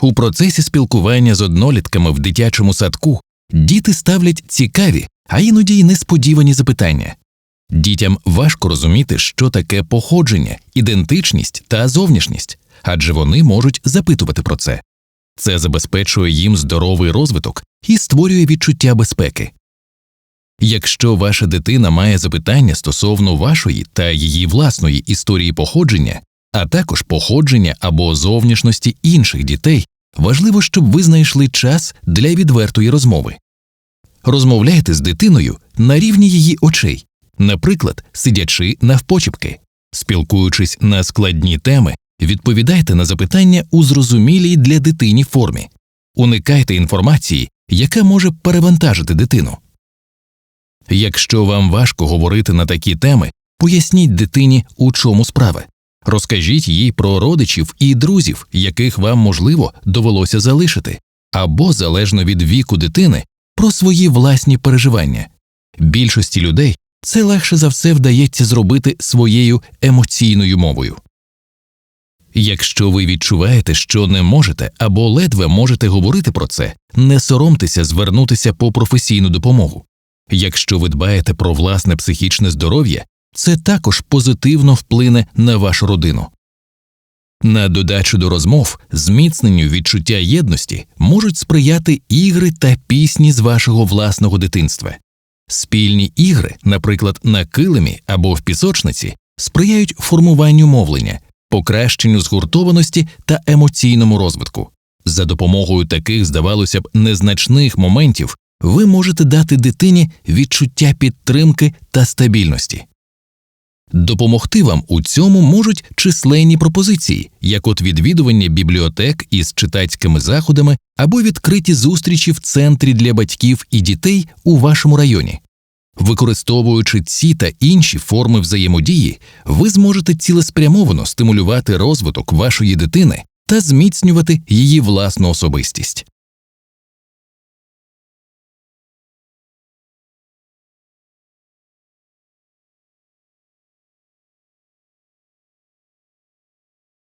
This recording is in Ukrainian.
У процесі спілкування з однолітками в дитячому садку діти ставлять цікаві, а іноді й несподівані запитання. Дітям важко розуміти, що таке походження, ідентичність та зовнішність, адже вони можуть запитувати про це. Це забезпечує їм здоровий розвиток і створює відчуття безпеки. Якщо ваша дитина має запитання стосовно вашої та її власної історії походження, а також походження або зовнішності інших дітей, важливо, щоб ви знайшли час для відвертої розмови. Розмовляйте з дитиною на рівні її очей, наприклад, сидячи навпочіпки, спілкуючись на складні теми, відповідайте на запитання у зрозумілій для дитині формі, уникайте інформації, яка може перевантажити дитину. Якщо вам важко говорити на такі теми, поясніть дитині, у чому справа. Розкажіть їй про родичів і друзів, яких вам, можливо, довелося залишити, або, залежно від віку дитини, про свої власні переживання. Більшості людей це легше за все вдається зробити своєю емоційною мовою. Якщо ви відчуваєте, що не можете або ледве можете говорити про це, не соромтеся звернутися по професійну допомогу. Якщо ви дбаєте про власне психічне здоров'я, це також позитивно вплине на вашу родину. На додачу до розмов, зміцненню відчуття єдності можуть сприяти ігри та пісні з вашого власного дитинства. Спільні ігри, наприклад, на килимі або в пісочниці, сприяють формуванню мовлення, покращенню згуртованості та емоційному розвитку. За допомогою таких, здавалося б, незначних моментів ви можете дати дитині відчуття підтримки та стабільності. Допомогти вам у цьому можуть численні пропозиції, як от відвідування бібліотек із читацькими заходами або відкриті зустрічі в центрі для батьків і дітей у вашому районі. Використовуючи ці та інші форми взаємодії, ви зможете цілеспрямовано стимулювати розвиток вашої дитини та зміцнювати її власну особистість.